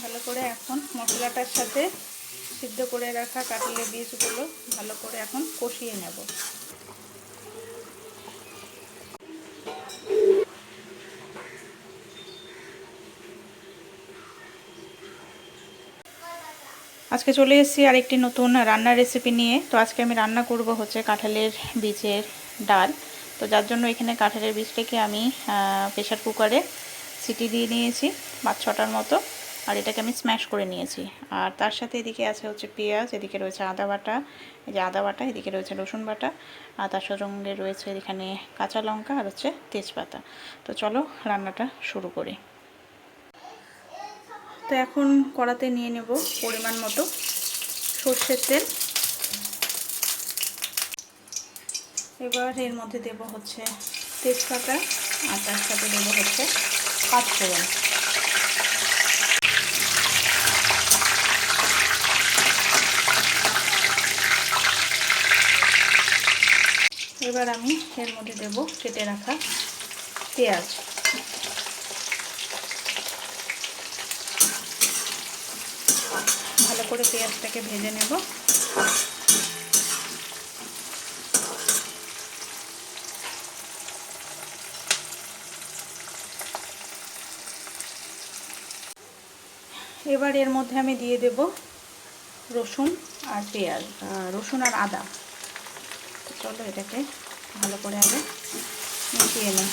ভালো করে এখন মশলাটার সাথে সিদ্ধ করে রাখা কাটলে বীজগুলো ভালো করে এখন কষিয়ে নেব। আজকে চলে এসেছি আরেকটি নতুন রান্নার রেসিপি নিয়ে। তো আজকে আমি রান্না করব হচ্ছে কাঁঠালের বীজের ডাল। তো যার জন্য এখানে কাঁঠালের বীজটাকে আমি প্রেশার কুকারে সিটি দিয়ে নিয়েছি পাঁচ ছটার মতো। আর এটাকে আমি স্ম্যাশ করে নিয়েছি। আর তার সাথে এদিকে আছে হচ্ছে পেঁয়াজ, এদিকে রয়েছে আদা বাটা। এই যে আদা বাটা, এদিকে রয়েছে রসুন বাটা। আর তার সঙ্গে রয়েছে এখানে কাঁচা লঙ্কা আর হচ্ছে তেজপাতা। তো চলো রান্নাটা শুরু করি। তো এখন কড়াতে নিয়ে নেব পরিমাণ মতো সর্ষের তেল। এবার এর মধ্যে দেব হচ্ছে তেজপাতা। আর তার সাথে দেব হচ্ছে পাঁচফোড়ন। এবার আমি এর মধ্যে দেব কেটে রাখা পেঁয়াজ। ভালো করে পেঁয়াজটাকে ভেজে নেব। এবার এর মধ্যে আমি দিয়ে দেব রসুন আর পেঁয়াজ। রসুন আর আদা। চলো এটাকে ভালো করে আগে মিশিয়ে নিই।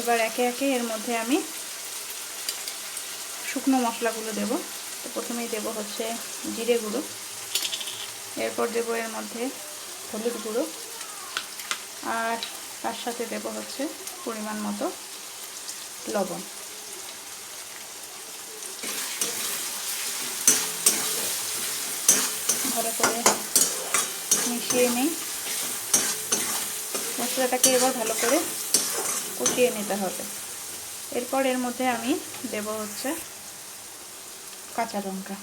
এবার একে একে এর মধ্যে আমি শুকনো মশলাগুলো দেব। তো প্রথমেই দেব হচ্ছে জিরে গুঁড়ো। এরপর দেব এর মধ্যে হলুদ গুঁড়ো। আর তার সাথে দেব হচ্ছে পরিমাণ মতো লবণ। ভালো করে মিশিয়ে নিই। মশলাটাকে এবার ভালো করে কষিয়ে নিতে হবে। এরপর এর মধ্যে আমি দেব হচ্ছে কাঁচা লঙ্কা।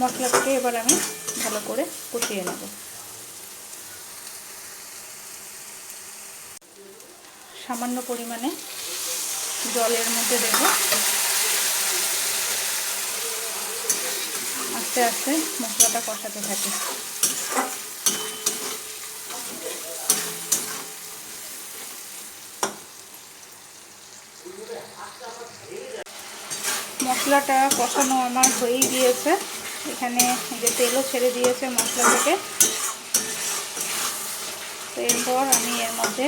মশলাটাকে এবার আমি ভালো করে কষিয়ে নেব। সামান্য পরিমাণে জলের মধ্যে দেব। আস্তে আস্তে মশলাটা কষাতে থাকে। মশলাটা কষানো আমার হয়েই গিয়েছে। এখানে যে তেলও ছেড়ে দিয়েছে মশলা থেকে। তো এরপর আমি এর মধ্যে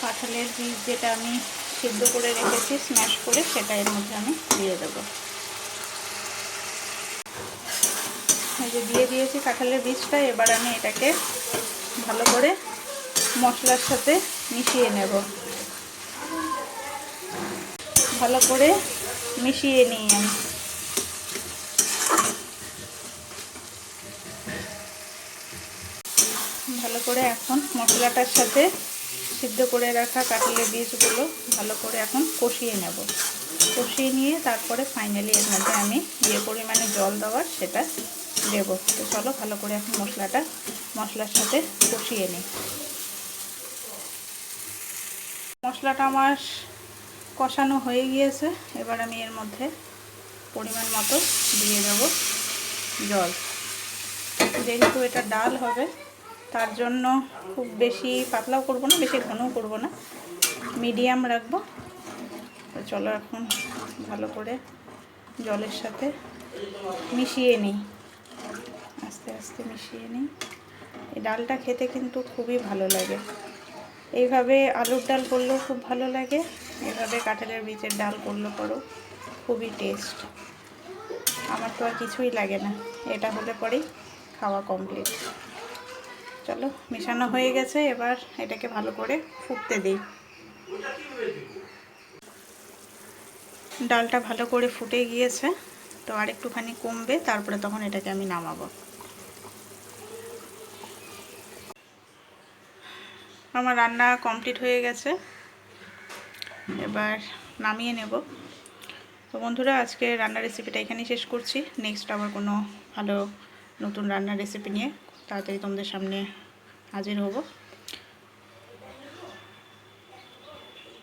কাঁঠালের বীজ যেটা আমি সিদ্ধ করে রেখেছি স্ম্যাশ করে সেটা এর মধ্যে আমি দিয়ে দেবো। যে দিয়ে দিয়েছি কাঁঠালের বীজটা, এবার আমি এটাকে ভালো করে মশলার সাথে মিশিয়ে নেব। ভালো করে মিশিয়ে নিই আমি। ভালো করে এখন মশলাটার সাথে সিদ্ধ করে রাখা কাটলে বীজগুলো ভালো করে এখন কষিয়ে নেব। কষিয়ে নিয়ে তারপরে ফাইনালি এর মধ্যে আমি যে পরিমাণে জল দেওয়ার সেটা দেব। তো চলো ভালো করে এখন মশলাটা, মশলার সাথে কষিয়ে নিই। মশলাটা আমার কষানো হয়ে গিয়েছে। এবার আমি এর মধ্যে পরিমাণ মতো দিয়ে দেব জল। যেহেতু এটা ডাল হবে তার জন্য খুব বেশি পাতলাও করব না, বেশি ঘনও করব না। মিডিয়াম রাখব। তো চলো এখন ভালো করে জলের সাথে মিশিয়ে নিই। আস্তে আস্তে মিশিয়ে নিই। এই ডালটা খেতে কিন্তু খুবই ভালো লাগে। এইভাবে আলুর ডাল করলেও খুব ভালো লাগে। এভাবে কাঁঠালের বীজের ডাল করলে পরেও খুবই টেস্ট। আমার তো আর কিছুই লাগে না। এটা হলে পরেই খাওয়া কমপ্লিট। চলো, মেশানো হয়ে গেছে, এবার এটাকে ভালো করে ফুটতে দিই। ডালটা ভালো করে ফুটে গিয়েছে, তো আর একটুখানি কমবে, তারপরে তখন এটাকে আমি নামাবো। আমার রান্না কমপ্লিট হয়ে গেছে, এবার নামিয়ে নেব। তো বন্ধুরা, আজকে রান্নার রেসিপিটা এখানেই শেষ করছি। নেক্সট আবার কোনো ভালো নতুন রান্নার রেসিপি নিয়ে তাড়াতাড়ি তোমাদের সামনে হাজির হব।